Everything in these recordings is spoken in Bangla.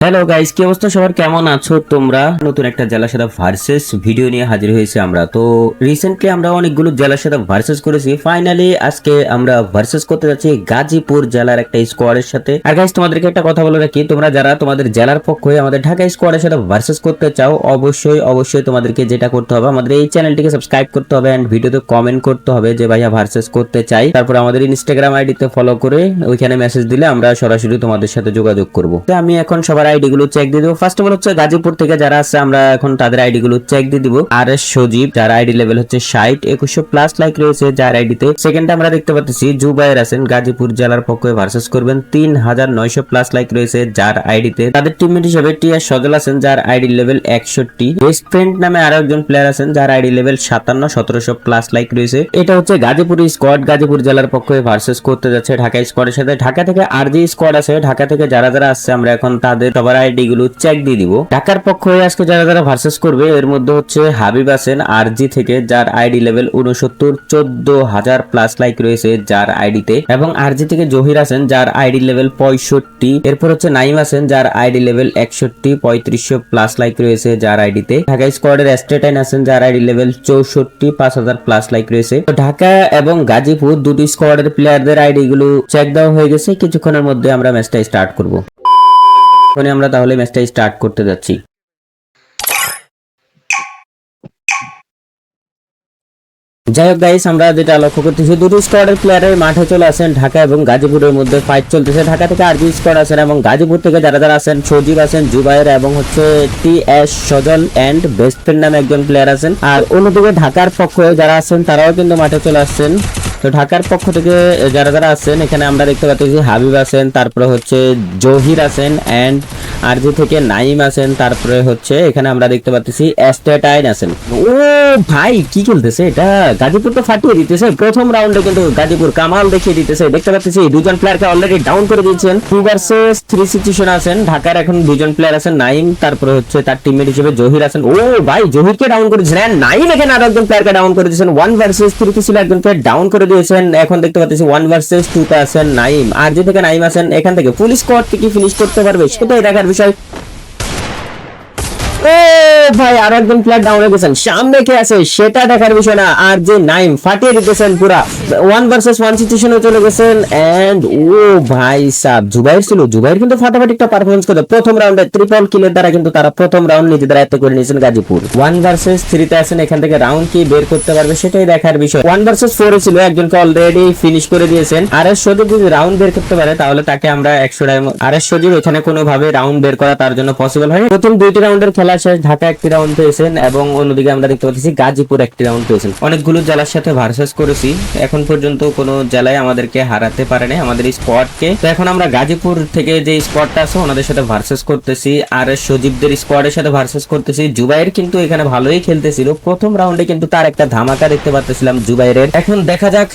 হ্যালো গাইস কি অবস্থা? সবার কেমন আছো তোমরা? নতুন একটা জেলা সাদা ভার্সেস ভিডিও নিয়ে হাজির হয়েছে আমরা। তো রিসেন্টলি আমরা অনেকগুলো জেলার সাথে ভার্সেস করেছি। ফাইনালি আজকে আমরা ভার্সেস করতে যাচ্ছি গাজীপুর জেলার একটা স্কোয়াডের সাথে। আর গাইস তোমাদেরকে একটা কথা বলে রাখি, তোমরা যারা তোমাদের জেলার পক্ষ হয়ে আমাদের ঢাকা স্কোয়াডের সাথে ভার্সেস করতে চাও, অবশ্যই অবশ্যই তোমাদেরকে যেটা করতে হবে, আমাদের এই চ্যানেলটিকে সাবস্ক্রাইব করতে হবে এন্ড ভিডিওতে কমেন্ট করতে হবে যে ভাইয়া ভার্সেস করতে চাই। তারপর আমাদের ইনস্টাগ্রাম আইডিতে ফলো করে ওইখানে মেসেজ দিলে আমরা সরাসরি তোমাদের সাথে যোগাযোগ করব। তো আমি এখন সবার আইডি গুলো চেক দিয়ে দেবো। ফার্স্ট অফ অল হচ্ছে গাজীপুর থেকে যারা আছে, আমরা এখন তাদের আইডি গুলো চেক দিয়ে দিব। আর এস সজীব, যার আইডি লেভেল হচ্ছে ষাট, একুশশো প্লাস লাইক রয়েছে যার আইডিতে সেকেন্ড আমরা দেখতে পাচ্ছি জুবাইর আছেন, গাজীপুর জেলার পক্ষে ভার্সেস করবেন। তিন হাজার নয়শো প্লাস লাইক রয়েছে যার আইডিতে তাদের টিমমেট হিসেবে টিয়ার সজল আছেন, যার আইডি লেভেল একষট্টি। বেস্ট ফ্রেন্ড নামে আরও একজন প্লেয়ার আছেন, যার আইডি লেভেল সাতান্ন, সতেরোশো প্লাস লাইক রয়েছে। এটা হচ্ছে গাজীপুর স্কোয়াড গাজীপুর জেলার পক্ষে ভার্সেস করতে যাচ্ছে ঢাকা স্কোয়াডের সাথে। ঢাকা থেকে আর যে স্কোয়াড আছে। ঢাকা থেকে যারা যারা আসছে, আমরা এখন তাদের সবার আইডি গুলো চেক দিয়ে দিব। ঢাকার পক্ষ হয়ে আজকে যারা যারা ভার্সেস করবে, এর মধ্যে হচ্ছে হাবিব আছেন আরজি থেকে, যার আইডি লেভেল উনসত্তর চোদ্দ হাজার প্লাস লাইক রয়েছে যার আইডিতে, এবং আরজি থেকে জহির আছেন যার আইডি লেভেল পঁয়ষট্টি। এরপর হচ্ছে নাইম আছেন যার আইডি লেভেল একষট্টি, পঁয়ত্রিশশো প্লাস লাইক রয়েছে যার আইডিতে। ঢাকা স্কোয়াডের এস্টেটাইন আছেন যার আইডি লেভেল চৌষট্টি, পাঁচ হাজার প্লাস লাইক রয়েছে। তো ঢাকা এবং গাজীপুর দুটি স্কোয়াডের প্লেয়ারদের আইডি গুলো চেক দেওয়া হয়ে গেছে। কিছুক্ষণের মধ্যে আমরা ম্যাচটা স্টার্ট করব। এখন আমরা তাহলে ম্যাচটা স্টার্ট করতে যাচ্ছি। যাই হোক গাইস আমরা যেটা লক্ষ্য করতেছি দুটো স্কোয়াডের প্লেয়ারের মাঠে চলে আসেন ঢাকা এবং গাজীপুরের মধ্যে ফাইট চলতেছে। ঢাকা থেকে আরবি স্কোয়াড আছেন এবং গাজীপুর থেকে যারা যারা আছেন সজীব আছেন জুবাইর এবং হচ্ছে T S Sajal and best friend নামে একজন প্লেয়ার আছেন আর অন্যদিকে ঢাকার পক্ষে যারা আছেন তারাও কিন্তু মাঠে চলে আসছেন। তো ঢাকার পক্ষ থেকে যারা যারা আছেন, এখানে আমরা দেখতে পাচ্ছি হাবিব আছেন, তারপরে হচ্ছে জহির আছেন এন্ড আরজি থেকে নাইম আছেন, তারপরে হচ্ছে এখানে আমরা দেখতে পাচ্ছি এস্টেটাইন আছেন। ও ভাই, কি খেলতেছে এটা? গাজীপুর তো ফাটিয়ে দিতেছে, প্রথম রাউন্ডে কিন্তু গাজীপুর কামাল দেখিয়ে দিতেছে। দেখতে পাচ্ছি দুজন প্লেয়ারকে অলরেডি ডাউন করে দিয়েছেন। টু ভার্সেস থ্রি সিচুয়েশন আছেন, ঢাকার এখন দুজন প্লেয়ার আছেন নাইম তারপরে হচ্ছে তার টিমমেট হিসেবে জহির আছেন। ও ভাই, জহিরকে ডাউন করে দিয়েছেন নাইম এখানে আরও একজন প্লেয়ারকে ডাউন করে দিয়েছেন। ওয়ান ভার্সেস থ্রি তে ছিল একজন প্লেয়ার ডাউন করে দিয়েছেন এখন দেখতে পাচ্ছি ওয়ান ভার্সেস টু আছেন নাইম। আর যে থেকে নাইম আছেন, এখান থেকে ফুল স্কোয়াড কি ফিনিশ করতে পারবে, সেটাই দেখার বিষয়। ভাই, আর একজন প্লেয়ার ডাউন হয়ে গেছেন। সামনে কে আছে? সেটা দেখার বিষয় না। আর যে নাইম, ফাটিয়ে দিতেছেন পুরা। ওয়ান ভার্সেস ওয়ান সিচুয়েশনে চলে গেছেন। এন্ড ও ভাই সাব, জুবাইর ছিল। জুবাইর কিন্তু ফাটাফাটি একটা পারফরমেন্স করে। প্রথম রাউন্ডে ট্রিপল কিলের দ্বারা কিন্তু তারা প্রথম রাউন্ড নিজেদের আয়ত্ত করে নিয়েছেন গাজীপুর। ওয়ান ভার্সেস থ্রিতে আছেন, এখান থেকে রাউন্ড কি বের করতে পারবে সেটাই দেখার বিষয়। ওয়ান ভার্সেস ফোরে ছিল, একজনকে অলরেডি ফিনিশ করে দিয়েছেন। আর এস সজীব যদি রাউন্ড বের করতে পারে, তাহলে তাকে আমরা একশো আর এস সজীব এখানে কোনোভাবে রাউন্ড বের করা তার জন্য পসিবল হয় প্রথম দুইটি রাউন্ডের খেলা শেষ ঢাকা একটি রাউন্ড পেয়েছেন এবং অন্যদিকে আমরা দেখতে পাচ্ছি গাজীপুর একটি রাউন্ড পেয়েছেন। অনেকগুলো জেলার সাথে ভার্সেস করেছি। এখন পর্যন্ত কোনো জেলায় আমাদেরকে হারাতে পারে নাই আমাদের স্কোয়াডকে তো এখন আমরা গাজীপুর থেকে যে স্কোয়াডটা আছে, ওনাদের সাথে ভার্সেস করতেছি। আর সজীবদের স্কোয়াডের সাথে ভার্সেস করতেছি। জুবাইর কিন্তু এখানে ভালোই খেলতেছিল। প্রথম রাউন্ডে কিন্তু তার একটা ধামাকা দেখতে পাচ্ছিলাম জুবাইরের। এখন দেখা যাক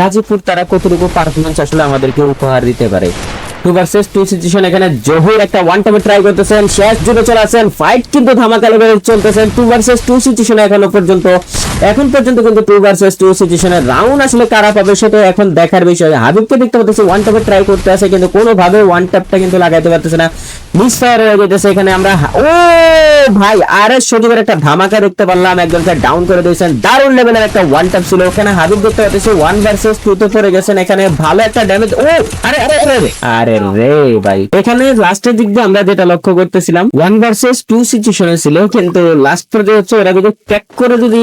গাজীপুর তারা কতটুকু পারফরমেন্স আসলে আমাদেরকে উপহার দিতে পারে। টু ভার্সেস টু সিচুয়েশন এখানে জহির একটা ওয়ান টাইমে ট্রাই করতেছেন, শেষ জুড়ে চলে আসেন ফাইট কিন্তু ধামাকা লেভেলে চলতেছেন। টু ভার্সেস টু সিচুয়েশন এখনও পর্যন্ত এখন পর্যন্ত কিন্তু টু ভার্সেস টু সিচুয়েশনের রাউন্ড আসলে কারা পাবে সেটা এখন দেখার বিষয়। হাবিবকে দেখতে পাচ্ছি ওয়ান টাইমে ট্রাই করতে আছে, কিন্তু কোনোভাবে ওয়ান ট্যাপটা কিন্তু লাগাইতে পারতেছে না। মিস ফায়ার হয়ে যেতেছে এখানে আমরা ও ভাই আর এস সজীবের একটা ধামাকা দেখতে পারলাম, একজনকে ডাউন করে দিয়েছেন। দারুণ লেভেলের একটা ওয়ান ট্যাপ ছিল। এখানে হাবিব দেখতে পাচ্ছি ওয়ান ভার্সেস টু তে পড়ে গেছেন, এখানে ভালো একটা ড্যামেজ ও, আরে আরে আরে আরে। রে ভাই। এখানে লাস্টের দিক দিয়ে আমরা যেটা লক্ষ্য করতেছিলাম ওয়ান ভার্সেস টু সিচুয়েশনে ছিল, কিন্তু লাস্ট পর্যায়ে হচ্ছে ওরা যদি ট্যাক করে যদি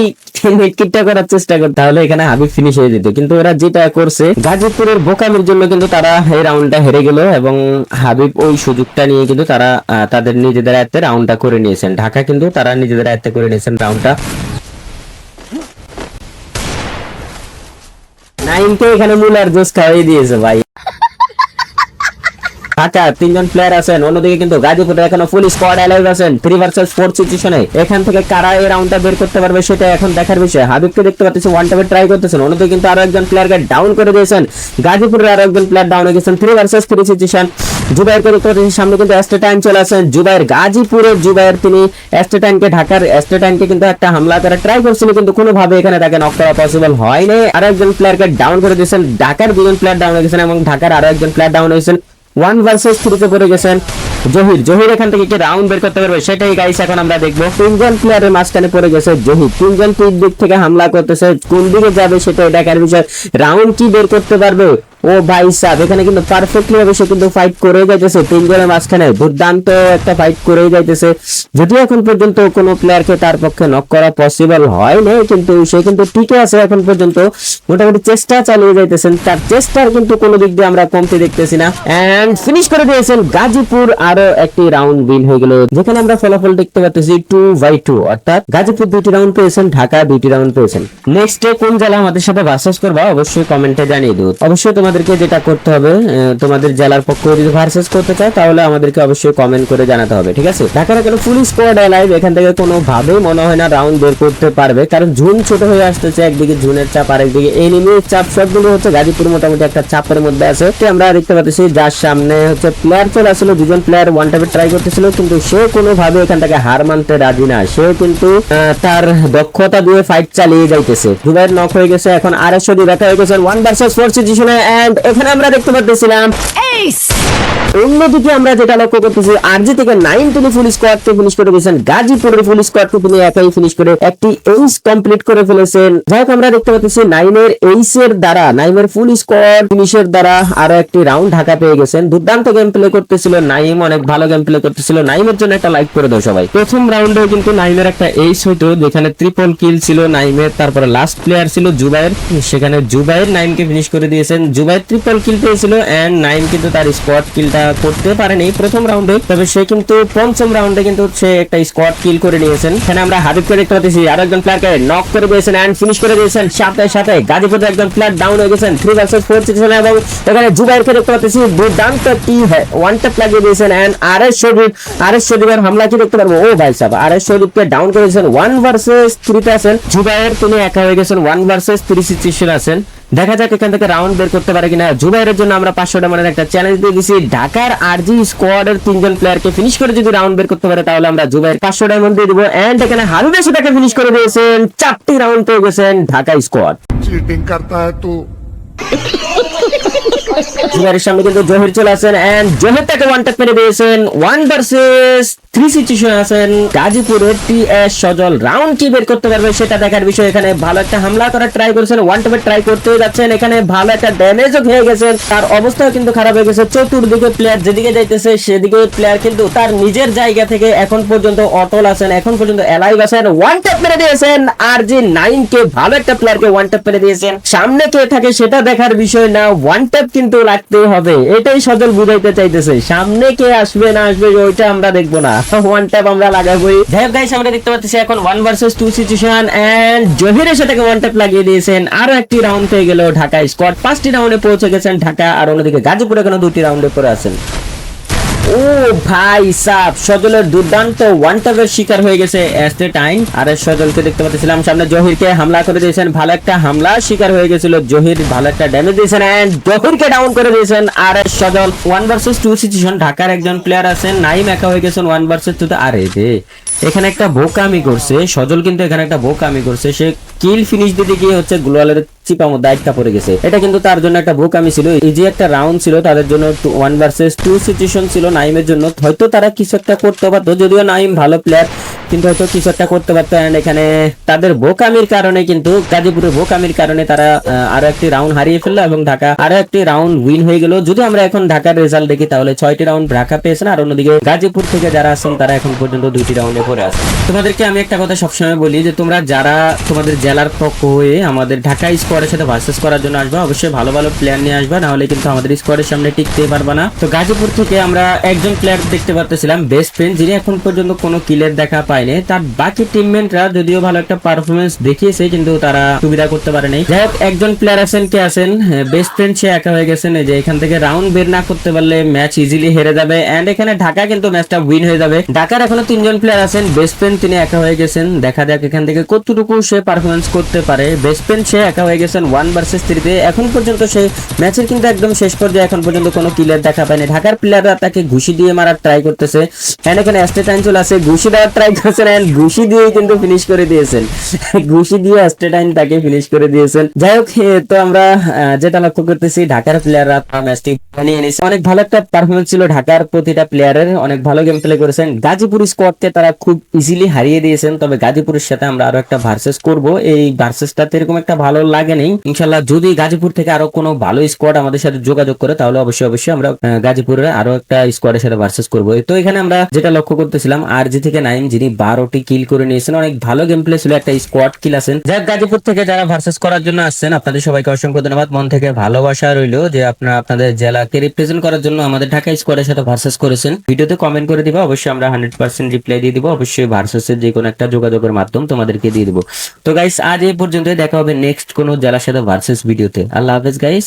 কিটটা করার চেষ্টা করতে। তাহলে এখানে হাবিব ফিনিশ হয়ে যেত। কিন্তু ওরা যেটা করছে, গাজীপুরের বোকামির জন্য কিন্তু তারা এই রাউন্ডটা হেরে গেল এবং হাবিব ওই সুযোগটা নিয়ে কিন্তু তারা তাদের নিজেদের আয়ত্তে রাউন্ডটা করে নিয়েছেন। ঢাকা কিন্তু তারা নিজেদের আয়ত্তে করে নিয়েছেন রাউন্ডটা নাইনকে এখানে মুলার জোস খাওয়াই দিয়েছে ভাই। ঢাকা তিনজন প্লেয়ার আছেন। অন্যদিকে কিন্তু গাজীপুরে এখনও ফুল স্কোয়াড অ্যালাইভ আছেন। থ্রি ভার্সেস ফোর সিচুয়েশনে এখান থেকে কারা এই রাউন্ডটা বের করতে পারবে সেটা এখন দেখার বিষয়। হাবিবকে দেখতে পাচ্ছি ওয়ান টাইমে ট্রাই করতেছেন। অন্যদিকে কিন্তু আরও একজন প্লেয়ারকে ডাউন করে দিয়েছেন। গাজীপুরের আরও একজন প্লেয়ার ডাউন হয়ে গেছেন। থ্রি ভার্সেস থ্রি সিচুয়েশন জুবাইরকে দেখতে পাচ্ছি, সামনে কিন্তু এস্টেটাইন চলে আসেন। জুবাইর গাজীপুরের জুবাইর, তিনি এস্টেটাইনকে ঢাকার এস্টেটাইনকে কিন্তু একটা হামলা করার ট্রাই করছিল কিন্তু কোনোভাবে এখানে তাকে নক করা পসিবল হয়নি। আরও একজন প্লেয়ারকে ডাউন করে দিয়েছেন। ঢাকার দুজন প্লেয়ার ডাউন হয়ে গেছেন এবং ঢাকার আরও একজন প্লেয়ার ডাউন হয়েছেন। ওয়ান ভার্সেস থ্রিতে পড়ে গেছেন জহির। জহির এখান থেকে কি রাউন্ড বের করতে পারবে? সেটাই গাইস এখন আমরা দেখব। তিনজন প্লেয়ারের মাঝখানে পড়ে গেছে জহির। তিনজন তিন দিক থেকে হামলা করতেছে। কোন দিকে যাবে সেটাই দেখার বিষয়। রাউন্ড কি বের করতে পারবে? ও ভাই সাহেব, এখানে কিন্তু পারফেক্টলি ভাবে সে কিন্তু ফাইট করে যাইতেছে। তিনজনের মাঝখানে দুর্দান্ত একটা ফাইট করে যাইতেছে। যদিও এখন পর্যন্ত কোনো প্লেয়ারকে তার পক্ষে নক করা পসিবল হয় না কিন্তু সে কিন্তু টিকে আছে এখন পর্যন্ত। মোটামুটি চেষ্টা চালিয়ে যাইতেছেন। তার চেষ্টার কিন্তু কোনো দিক দিয়ে আমরা কমতে দেখতেছি না। এন্ড ফিনিশ করে দিয়েছেন গাজীপুর আরও একটি রাউন্ড উইন হয়ে গেল। যেখানে আমরা ফলাফল দেখতে পাচ্ছি টু বাই টু অর্থাৎ গাজীপুর দুইটি রাউন্ড পেয়েছেন, ঢাকা দুইটি রাউন্ড পেয়েছেন। নেক্সট ডে কোন জেলা আমাদের সাথে ভার্সেস করবা, অবশ্যই কমেন্টে জানিয়ে দিও। অবশ্যই তোমাদেরকে যেটা করতে হবে তোমাদের জেলার পক্ষ যদি ভার্সেস করতে চাও তাহলে আমাদেরকে অবশ্যই কমেন্ট করে জানাতে হবে, ঠিক আছে? ঢাকার কোনো ফুল স্কোয়াড এলাইভ এখান থেকে কোনো ভাবেই মনে হয় না রাউন্ড বের করতে পারবে, কারণ ঝুন ছোট হয়ে আসতেছে, একদিকে ঝুনের চাপ আর একদিকে এনিমির চাপ, সবগুলো হচ্ছে গাজীপুর মোটামুটি একটা চাপের মধ্যে আছে। তো আমরা দেখতে পাচ্ছি যার সামনে হচ্ছে প্লেয়ার চলে আসলো, দুজন প্লেয়ার ওয়ান টাইপে ট্রাই করতেছিল, কিন্তু সে কোনো ভাবে এখান থেকে হার মানতে রাজি না। সে কিন্তু তার দক্ষতা দিয়ে ফাইট চালিয়ে যাইতেছে। দুবার নক হয়ে গেছে, এখন আড়াইশো দিয়ে দেখা হয়ে গেছে ওয়ান ভার্সেস ফোর সিচুয়েশনে এন্ড এখানে আমরা দেখতে পাচ্ছিলাম অন্যদিকে আমরা যেটা লক্ষ্য করতেছি, আরজি থেকে নাইন তিনি ফুল স্কোয়াডকে ফিনিশ করে দিয়েছেন, গাজীপুরের ফুল স্কোয়াডকে তিনি একাই ফিনিশ করে একটি এইস কমপ্লিট করে ফেলেছেন। যাই হোক, আমরা দেখতে পাচ্ছি নাইনের এইস এর দ্বারা নাইমের ফুল স্কোয়াড ফিনিশের দ্বারা আরও একটি রাউন্ড ঢাকা পেয়ে গেছেন। দুর্দান্ত গেম প্লে করতেছিল নাইম, অনেক ভালো গেম প্লে করতেছিল। নাইমের জন্য একটা লাইক করে দাও সবাই। প্রথম রাউন্ডে কিন্তু নাইমের একটা এইস হইতো, যেখানে ট্রিপল কিল ছিল নাইমের, তারপরে লাস্ট প্লেয়ার ছিল জুবাইর সেখানে জুবাইর নাইমকে ফিনিশ করে দিয়েছেন। জুবাইর ট্রিপল কিল পেয়েছিল এন্ড নাইম কিন্তু তার স্কোয়াড কিলটা করতে পারেনি প্রথম রাউন্ডে তবে সে কিন্তু পঞ্চম রাউন্ডে কিন্তু সে একটা স্কোয়াড কিল করে নিয়েছেন। এখানে আমরা হাবিবকে দেখতে পাচ্ছি, আরও একজন প্লেয়ারকে নক করে দিয়েছেন এন্ড ফিনিশ করে দিয়েছেন। সাথে সাথে গাজীপুরের একজন প্লেয়ার ডাউন হয়ে গেছেন। থ্রি ভার্সেস ফোর সিচুয়েশন এবং এখানে জুবাইরকে দেখতে পাচ্ছি, দুর্দান্ত টি ওয়ান ট্যাপ লাগিয়ে দিয়েছেন and R S Sharif R S শরীফের হামলা কি দেখতে পারব? ও ভাই সাহেব আর এস শরীফকে ডাউন করে দিয়েছেন। ওয়ান ভার্সেস থ্রিতে আছেন। জুবাইর তিনি একা হয়ে গেছেন ওয়ান ভার্সেস থ্রি সিচুয়েশন আছেন। দেখা যাক এখান থেকে রাউন্ড বের করতে পারে কিনা। জুবাইরের জন্য আমরা পাঁচশো মানের একটা চ্যালেঞ্জ দিয়ে দিছি। ঢাকার আরজি স্কোয়াডের তিনজন প্লেয়ারকে ফিনিশ করে যদি রাউন্ড বের করতে পারে, তাহলে আমরা জুবাইর পাঁচশো ডায়মন্ড দিয়ে দিব। এন্ড এখানে হাবিব এসে ফিনিশ করে দিয়েছেন। চারটি রাউন্ড পেয়ে গেছেন ঢাকা স্কোয়াড চিটিং করতে হয় তো জুবাইরের সামনে কিন্তু জহির চলে আসেন এন্ড জহির তাকে ওয়ান ট্যাপ মেরে দিয়েছেন ওয়ান ভার্সেস থ্রি সিচুয়েশন আছেন। গাজীপুরের টি এস সজল রাউন্ড কি বের করতে পারবে সেটা দেখার বিষয়। এখানে ভালো একটা হামলা করার ট্রাই করেছেন। ওয়ান ট্যাপে ট্রাই করতে যাচ্ছেন। এখানে ভালো একটা ড্যামেজও খেয়ে গেছেন। তার অবস্থাও কিন্তু খারাপ হয়ে গেছে। চতুর্দিকে প্লেয়ার যেদিকে যাইতেছে, সেদিকে প্লেয়ার কিন্তু তার নিজের জায়গা থেকে এখন পর্যন্ত অটল আছেন। এখন পর্যন্ত এলাইভ আছেন। ওয়ান ট্যাপ মেরে দিয়েছেন। আর যে নাইন কে ভালো একটা প্লেয়ারকে ওয়ান ট্যাপ মেরে দিয়েছেন। সামনে কে থাকে সেটা দেখার বিষয় না। ওয়ান ট্যাপ কিন্তু রাখতেই হবে। এটাই সজল বুঝাইতে চাইতেছে। সামনে কে আসবে, না আসবে, ওইটা আমরা দেখব না। ওয়ান ট্যাপ আমরা লাগাবোই। যাই গাইস আমরা দেখতে পাচ্ছি এখন one versus two situation and জহিরের সাথে ওয়ান ট্যাপ লাগিয়ে দিয়েছেন। আরও একটি রাউন্ড হয়ে গেল ঢাকা স্কোয়াড পাঁচটি রাউন্ডে পৌঁছে গেছেন ঢাকা, আর অন্যদিকে গাজীপুরে এখানে দুটি রাউন্ডে পড়ে আছেন। ও ভাই সাব, সজলের দুর্দান্ত ওয়ান ট্যাপের শিকার হয়ে গেছে এট এ টাইম। আর সজলকে দেখতে পাচ্ছিলাম, সামনে জহিরকে হামলা করে দিয়েছেন, ভালো একটা হামলা শিকার হয়ে গেছিল জহির, ভালো একটা ড্যামেজ দিয়েছেন এন্ড জহিরকে ডাউন করে দিয়েছেন। আর Sajal one versus two situation ঢাকার একজন প্লেয়ার আছেন নাইম একা হয়ে গেছেন ওয়ান ভার্সেস টু আরে রে, এখানে একটা বোকামি করছে, সজল কিন্তু এখানে একটা বোকামি করছে, সে কিল ফিনিশ দিতে গিয়ে হচ্ছে গ্লোয়ালের চিপা মধ্যে একটা পড়ে গেছে। এটা কিন্তু তার জন্য একটা বোকামি ছিল। এই যে একটা রাউন্ড ছিল, তাদের জন্য ওয়ান ভার্সেস টু সিচুয়েশন ছিল নাইমের জন্য। হয়তো তারা কিছু একটা করতে পারতো, যদিও নাইম ভালো প্লেয়ার কিন্তু হয়তো কিছু একটা করতে পারতো। And এখানে তাদের বোকামির কারণে কিন্তু, গাজীপুরের বোকামির কারণে তারা আরও একটি রাউন্ড হারিয়ে ফেলল এবং ঢাকা আরও একটি রাউন্ড উইন হয়ে গেল। যদি আমরা এখন ঢাকার রেজাল্ট দেখি, তাহলে ছয়টি রাউন্ড ঢাকা পেয়েছেন আর অন্যদিকে গাজীপুর থেকে যারা আছেন, তারা এখন পর্যন্ত দুইটি রাউন্ডে পড়ে আছে। তোমাদেরকে আমি একটা কথা সবসময় বলি যে, তোমরা যারা তোমাদের জেলার পক্ষ হয়ে আমাদের ঢাকা স্কোয়াডের সাথে ভার্সেস করার জন্য আসবা। অবশ্যই ভালো ভালো প্লেয়ার নিয়ে আসবা নাহলে কিন্তু আমাদের স্কোয়াডের সামনে টিকতে পারবা না। তো গাজীপুর থেকে আমরা একজন প্লেয়ার দেখতে পাচ্ছিলাম বেস্ট ফ্রেন্ড যিনি এখন পর্যন্ত কোনো কিলের দেখা পায়নি। তার বাকি টিমমেটরা যদিও ভালো একটা পারফরমেন্স দেখিয়েছে, কিন্তু তারা সুবিধা করতে পারেনি যাই হোক, একজন প্লেয়ার আছেন, কে আছেন? বেস্ট ফ্রেন্ড সে একা হয়ে গেছেন যে এখান থেকে রাউন্ড বের না করতে পারলে ম্যাচ ইজিলি হেরে যাবে। এন্ড এখানে ঢাকা কিন্তু ম্যাচটা উইন হয়ে যাবে। ঢাকার এখনও তিনজন প্লেয়ার আছেন বেস্ট ফ্রেন্ড তিনি একা হয়ে গেছেন। দেখা যাক এখান থেকে কতটুকু সে পারফরমেন্স করতে পারে। বেস্ট ফ্রেন্ড সে একা হয়ে গেছেন ওয়ান ভার্সেস থ্রিতে। এখন পর্যন্ত সে ম্যাচের কিন্তু একদম শেষ পর্যায়ে এখন পর্যন্ত কোনো কিলের দেখা পায়নি। ঢাকার প্লেয়াররা তাকে ঘুষি দিয়ে মারার ট্রাই করতেছে। এন্ড এখানে অ্যাস্টে টাইম চলে আসে ঘুষি দেওয়ার ট্রাই করেছেন and ঘুষি দিয়ে কিন্তু ফিনিশ করে দিয়েছেন। ঘুষি দিয়ে স্টেটাইন তাকে ফিনিশ করে দিয়েছেন। যাই হোক তো আমরা যেটা লক্ষ্য করতেছি, ঢাকার প্লেয়াররা ম্যাচটি নিয়ে নিয়েছে। অনেক ভালো একটা পারফরমেন্স ছিল ঢাকার প্রতিটা প্লেয়ারের অনেক ভালো গেম প্লে করেছেন। গাজীপুর স্কোয়াডকে তারা খুব ইজিলি হারিয়ে দিয়েছেন। তবে গাজীপুরের সাথে আমরা আরও একটা ভার্সেস করব। এই ভার্সেসটাতে এরকম একটা ভালো লাগেনি ইনশাল্লাহ যদি গাজীপুর থেকে আরও কোনো ভালো স্কোয়াড আমাদের সাথে যোগাযোগ করে, তাহলে অবশ্যই অবশ্যই আমরা গাজীপুরের আরও একটা স্কোয়াডের সাথে ভার্সেস করব। তো এখানে আমরা যেটা লক্ষ্য করতেছিলাম, আর জি থেকে নাইন, যিনি বারোটি কিল করে নিয়েছেন, অনেক ভালো গেম প্লে ছিল, একটা স্কোয়াড কিল আছেন। যাক, গাজীপুর থেকে যারা ভার্সেস করার জন্য আসছেন, আপনাদের সবাইকে অসংখ্য ধন্যবাদ। মন থেকে ভালোবাসা রইল যে আপনারা আপনাদের জেলাকে রিপ্রেজেন্ট করার জন্য আমাদের ঢাকা স্কোয়াডের সাথে ভার্সেস করেছেন। ভিডিওতে কমেন্ট করে দিবা, অবশ্যই আমরা হান্ড্রেড পার্সেন্ট রিপ্লাই দিয়ে দিব। অবশ্যই ভার্সেসের যে কোনো একটা যোগাযোগের মাধ্যম তোমাদেরকে দিয়ে দিব। তো গাইস আজ এই পর্যন্ত দেখা হবে নেক্সট কোনো জেলার সাথে ভার্সেস ভিডিওতে আল্লাহ হাফেজ গাইস